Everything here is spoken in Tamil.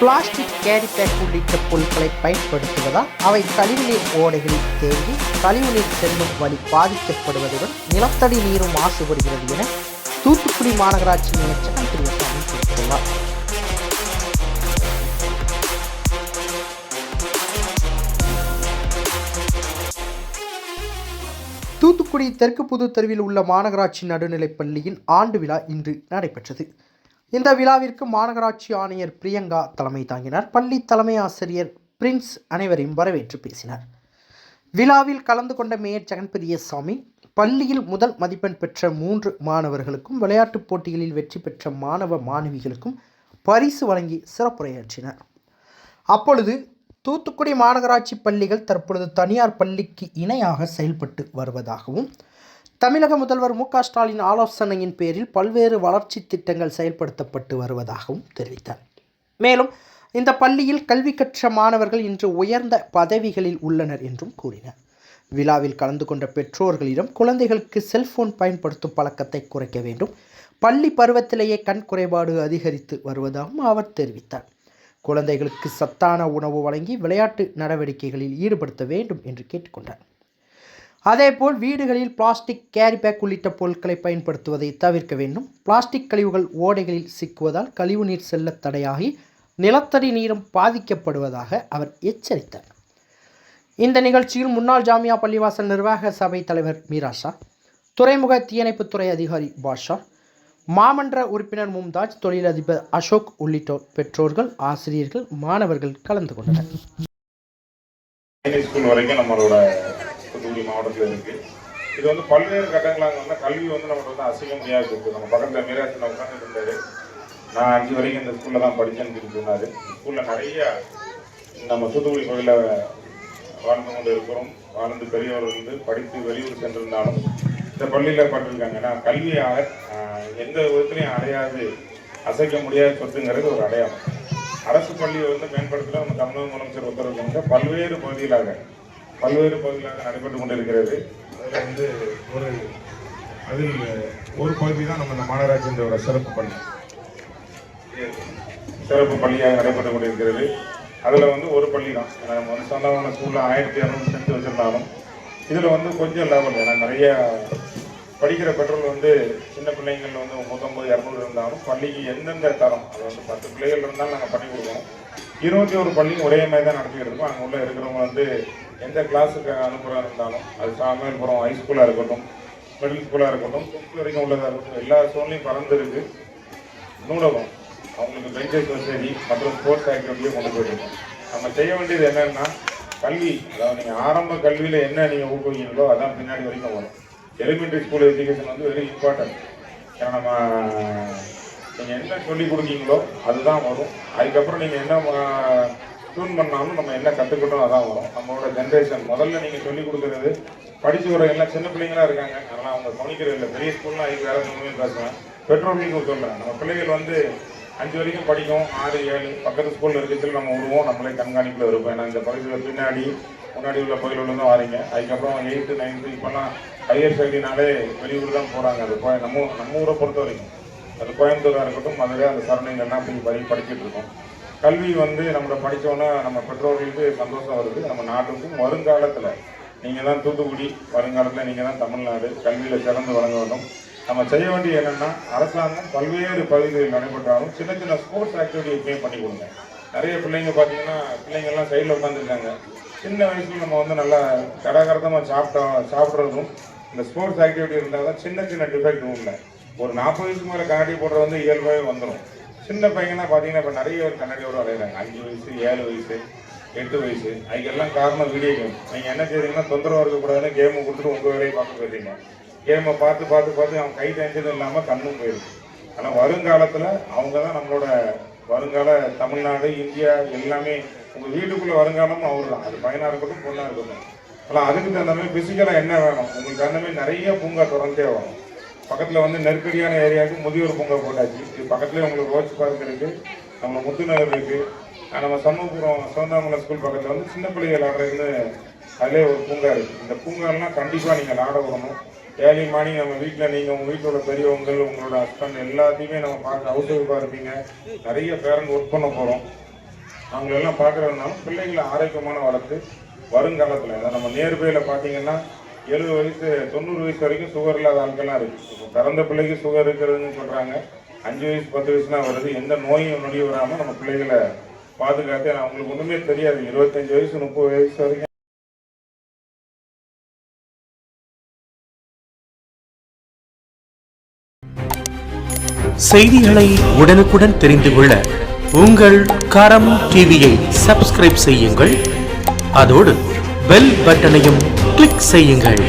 பிளாஸ்டிக் கேரி பேக் உள்ளிட்ட பொருட்களை பயன்படுத்துவதால் அவை கழிவுநீர் ஓடைகளில் தேங்கி கழிவுநீர் செல்லும் வழி பாதிக்கப்படுவதுடன் நிலத்தடி நீரும் மாசுபடுகிறது என தூத்துக்குடி மாநகராட்சி மேயர் ஜெகன் தெரிவித்துள்ளார் தூத்துக்குடி தெற்கு புது தெருவில் உள்ள மாநகராட்சி நடுநிலைப் பள்ளியின் ஆண்டு விழா இன்று நடைபெற்றது. இந்த விழாவிற்கு மாநகராட்சி ஆணையர் பிரியங்கா தலைமை தாங்கினார். பள்ளி தலைமை ஆசிரியர் பிரின்ஸ் அனைவரையும் வரவேற்று பேசினார். விழாவில் கலந்து கொண்ட மேயர் ஜெகன் பெரியசாமி பள்ளியில் முதல் மதிப்பெண் பெற்ற மூன்று மாணவர்களுக்கும் விளையாட்டுப் போட்டிகளில் வெற்றி பெற்ற மாணவ மாணவிகளுக்கும் பரிசு வழங்கி சிறப்புரையாற்றினார். அப்பொழுது தூத்துக்குடி மாநகராட்சி பள்ளிகள் தற்பொழுது தனியார் பள்ளிக்கு இணையாக செயல்பட்டு வருவதாகவும் தமிழக முதல்வர் மு க ஸ்டாலின் ஆலோசனையின் பேரில் பல்வேறு வளர்ச்சி திட்டங்கள் செயல்படுத்தப்பட்டு வருவதாகவும் தெரிவித்தார். மேலும் இந்த பள்ளியில் கல்வி கற்ற மாணவர்கள் இன்று உயர்ந்த பதவிகளில் உள்ளனர் என்றும் கூறினார். விழாவில் கலந்து கொண்ட பெற்றோர்களிடம் குழந்தைகளுக்கு செல்போன் பயன்படுத்தும் பழக்கத்தை குறைக்க வேண்டும். பள்ளி பருவத்திலேயே கண் குறைபாடு அதிகரித்து வருவதாகவும் அவர் தெரிவித்தார். குழந்தைகளுக்கு சத்தான உணவு வழங்கி விளையாட்டு நடவடிக்கைகளில் ஈடுபடுத்த வேண்டும் என்று கேட்டுக்கொண்டார். அதேபோல் வீடுகளில் பிளாஸ்டிக் கேரி பேக் உள்ளிட்ட பொருட்களை பயன்படுத்துவதை தவிர்க்க வேண்டும். பிளாஸ்டிக் கழிவுகள் ஓடைகளில் சிக்குவதால் கழிவுநீர் செல்ல தடையாகி நிலத்தடி நீரும் பாதிக்கப்படுவதாக அவர் எச்சரித்தார். இந்த நிகழ்ச்சியில் முன்னாள் ஜாமியா பள்ளிவாசல் நிர்வாக சபை தலைவர் மீராஷா துறைமுக தீயணைப்புத்துறை அதிகாரி பாஷா மாமன்ற உறுப்பினர் மும்தாஜ் தொழிலதிபர் அசோக் உள்ளிட்டோர் பெற்றோர்கள் ஆசிரியர்கள் மாணவர்கள் கலந்து கொண்டனர். வரைக்கும் நம்மளோட தூத்துக்குடி மாவட்டத்தில் இருக்குது இது வந்து பல்வேறு கட்டங்களாக வந்து கல்வி வந்து நமக்கு வந்து அசைக்க முடியாது இருக்குது நம்ம பக்கத்தில் மீராசில் உட்காந்து இருந்தார். நான் அஞ்சு வரைக்கும் இந்த ஸ்கூலில் தான் படித்தேன்னு சொல்லி சொன்னார் ஸ்கூலில் நிறைய நம்ம தூத்துக்குடி கோயிலில் வாழ்ந்து கொண்டு இருக்கிறோம். வாழ்ந்து பெரியவர்கள் வந்து படித்து வெளியூர் சென்றிருந்தாலும் இந்த பள்ளியில் பட்டிருக்காங்க. ஏன்னா கல்வியாக எந்த விதத்துலையும் அடையாது. அசைக்க முடியாத சொத்துங்கிறது ஒரு அடையாளம். அரசு பள்ளியை வந்து மேம்படுத்த நம்ம தமிழக முதலமைச்சர் உத்தரவு பல்வேறு பகுதிகளாக பல்வேறு பகுதிகளாக நடைபெற்று கொண்டிருக்கிறது. அதில் வந்து ஒரு அதில் ஒரு பகுதி தான் நம்ம இந்த மாநகராட்சியினோட சிறப்பு பள்ளி. சிறப்பு பள்ளியாக நடைபெற்று கொண்டிருக்கிறது. அதில் வந்து ஒரு பள்ளி தான். நம்ம வந்து சொந்தமான ஸ்கூலில் ஆயிரத்தி இரநூறு சென்ட் வச்சுருந்தாலும் இதில் வந்து கொஞ்சம் லெவல் ஏன்னா நிறைய படிக்கிற பெற்றோர்கள் வந்து சின்ன பிள்ளைங்கள் வந்து நூற்றம்பது இரநூறு இருந்தாலும் பள்ளிக்கு எந்தெந்த தரம் அது வந்து பத்து பிள்ளைகள் இருந்தாலும் நாங்கள் பண்ணி கொடுக்குறோம் இருபத்தி ஒரு பள்ளியும் ஒரே மாதிரி தான் நடத்திக்கிட்டு இருக்கோம். அங்கே உள்ள இருக்கிறவங்க வந்து எந்த கிளாஸுக்கு அனுப்புகிறா இருந்தாலும் அது சாமியல்புரம் ஹை ஸ்கூலாக இருக்கட்டும் மிடில் ஸ்கூலாக இருக்கட்டும் ஃபிஃப்த் வரைக்கும் உள்ளதாக இருக்கட்டும் எல்லா ஸ்கூல்லையும் பறந்துருக்கு. நூலகம் அவங்களுக்கு பெஞ்சஸ் வசதி மற்றும் ஸ்போர்ட்ஸ் ஆக்டிவிட்டியும் கொண்டு போயிருக்கோம் நம்ம செய்ய வேண்டியது என்னென்னா கல்வி. அதாவது நீங்கள் ஆரம்ப கல்வியில் என்ன நீங்கள் ஊக்குவிக்கிறீங்களோ அதான் பின்னாடி வரைக்கும் வரும். எலிமெண்ட்ரி ஸ்கூல் எஜுகேஷன் வந்து வெரி இம்பார்ட்டன்ட் ஏன்னா நம்ம நீங்கள் என்ன சொல்லிக் கொடுக்கீங்களோ அதுதான் வரும். அதுக்கப்புறம் நீங்கள் என்ன டியூன் பண்ணாலும் நம்ம என்ன கற்றுக்கிட்டோம் அதான் வரும். நம்மளோட ஜென்ரேஷன் முதல்ல நீங்கள் சொல்லி கொடுக்குறது படிச்சு வர எல்லாம் சின்ன பிள்ளைங்களா இருக்காங்க. அதனால் அவங்க கவனிக்கிறது இல்லை. பெரிய ஸ்கூல்லாம் அதுக்கு வேறு ஒன்றுமே பேசுவேன் பெற்றோர்களுக்கும் சொல்கிறேன் நம்ம பிள்ளைகள் வந்து அஞ்சு வரைக்கும் படிக்கும். ஆறு ஏழு பக்கத்து ஸ்கூலில் இருக்கிறதுல நம்ம விடுவோம். நம்மளே கண்காணிப்பில் இருப்போம். ஏன்னா இந்த பகுதியில் பின்னாடி முன்னாடி உள்ள பகுதியில் தான் வாரீங்க. அதுக்கப்புறம் எயித்து நைன்த்து இப்போல்லாம் ஹையர் ஸ்டடினாலே வெளியூர் தான் போகிறாங்க அது கோயம் நம்ம நம்ம ஊரை பொறுத்த வரைக்கும் அது கோயம்புத்தூராக இருக்கட்டும் மதுரை அந்த சரணைங்கள்லாம் போய் படி படிச்சுட்டு இருக்கோம். கல்வி வந்து நம்மளை படித்தோன்னா நம்ம பெற்றோர்களுக்கு சந்தோஷம் வருது. நம்ம நாட்டுக்கும் வருங்காலத்தில் நீங்கள் தான் தூத்துக்குடி வருங்காலத்தில் நீங்கள் தான் தமிழ்நாடு கல்வியில் சிறந்து வழங்க வேண்டும் நம்ம செய்ய வேண்டிய என்னென்னா அரசாங்கம் பல்வேறு பகுதிகளில் நடைபெற்றாலும் சின்ன சின்ன ஸ்போர்ட்ஸ் ஆக்டிவிட்டி எப்பயும் பண்ணி கொடுங்க. நிறைய பிள்ளைங்க பார்த்தீங்கன்னா பிள்ளைங்கள்லாம் சைடில் உட்காந்துருக்காங்க சின்ன வயசுல நம்ம வந்து நல்லா கடகரதமாக சாப்பிட்டோம் சாப்பிட்றதும் இந்த ஸ்போர்ட்ஸ் ஆக்டிவிட்டி இருந்தால் தான் சின்ன சின்ன டிஃபெக்ட் இல்லை. ஒரு நாற்பது வயசுக்கு மேலே கண்ணாடி போடுறது வந்து இயல்பாகவே வந்துடும் சின்ன பையனா பார்த்தீங்கன்னா இப்போ நிறைய பேர் கண்ணாடியோடு வரைகிறாங்க அஞ்சு வயசு ஏழு வயசு எட்டு வயசு. அதுக்கெல்லாம் காரணம் வீடியோ கேம் நீங்கள் என்ன செய்றீங்கன்னா தொந்தரவு இருக்கக்கூடாதுன்னு கேமை கொடுத்துட்டு உங்கள் வேலையை பார்க்க போயிட்டீங்க. கேமை பார்த்து பார்த்து பார்த்து அவன் கை டென்ஷன் இல்லாமல் கண்ணும் போயிருக்கு ஆனால் வருங்காலத்தில் அவங்க தான் நம்மளோட வருங்கால தமிழ்நாடு இந்தியா எல்லாமே உங்கள் வீட்டுக்குள்ளே வருங்காலமும் அவர் தான். அது பையனாக இருக்கட்டும் பொண்ணாக இருக்கட்டும். ஆனால் அதுக்கு தகுந்த மாதிரி ஃபிசிக்கலாக என்ன வேணும்? உங்களுக்கு தகுந்த மாதிரி நிறைய பூங்கா தொடர்ந்தே வரும். பக்கத்தில் வந்து நெருக்கடியான ஏரியாவுக்கு முதியோர் பூங்கா போட்டாச்சு. பக்கத்துலேயே உங்களுக்கு ரோச் பார்க் இருக்குது நம்ம முத்துநகர் இருக்குது நம்ம சமூகபுரம் சிவந்தாமலை ஸ்கூல் பக்கத்தில் வந்து சின்ன பிள்ளைகள் ஆடுறதுன்னு அதிலே ஒரு பூங்கா இருக்குது இந்த பூங்காலாம் கண்டிப்பாக நீங்கள் விளாட விடணும். ஏர்லி மார்னிங் நம்ம வீட்டில் நீங்கள் உங்கள் வீட்டோட பெரியவங்கள் உங்களோட ஹஸ்பண்ட் எல்லாத்தையுமே நம்ம பார்க்க ஹவுஸ் ஒய்ஃபாக இருப்பீங்க. நிறைய பேரண்ட் ஒர்க் பண்ண போகிறோம் அவங்களெல்லாம் பார்க்குறதுனால பிள்ளைங்களை ஆரோக்கியமான வளர்த்து வருங்காலத்தில். அதை நம்ம நேர்பையில் பார்த்தீங்கன்னா எழுபது வயசு தொண்ணூறு வயசு வரைக்கும் சுகர் இல்லாத ஆட்கள்லாம் இருக்குது இப்போ பிறந்த பிள்ளைக்கு சுகர் இருக்கிறதுன்னு சொல்கிறாங்க அஞ்சு வயசு பத்து வயசுலாம் வருது எந்த நோயும் நொடியும் வராமல் நம்ம பிள்ளைகளை பாதுகாத்து அவங்களுக்கு ஒன்றுமே தெரியாது. இருபத்தஞ்சு வயசு முப்பது வயசு வரைக்கும். செய்திகளை உடனுக்குடன் தெரிந்து கொள்ள உங்கள் கரம் டிவியை சப்ஸ்கிரைப் செய்யுங்கள். அதோடு பெல் பட்டனையும் கிளிக் செய்யுங்கள்.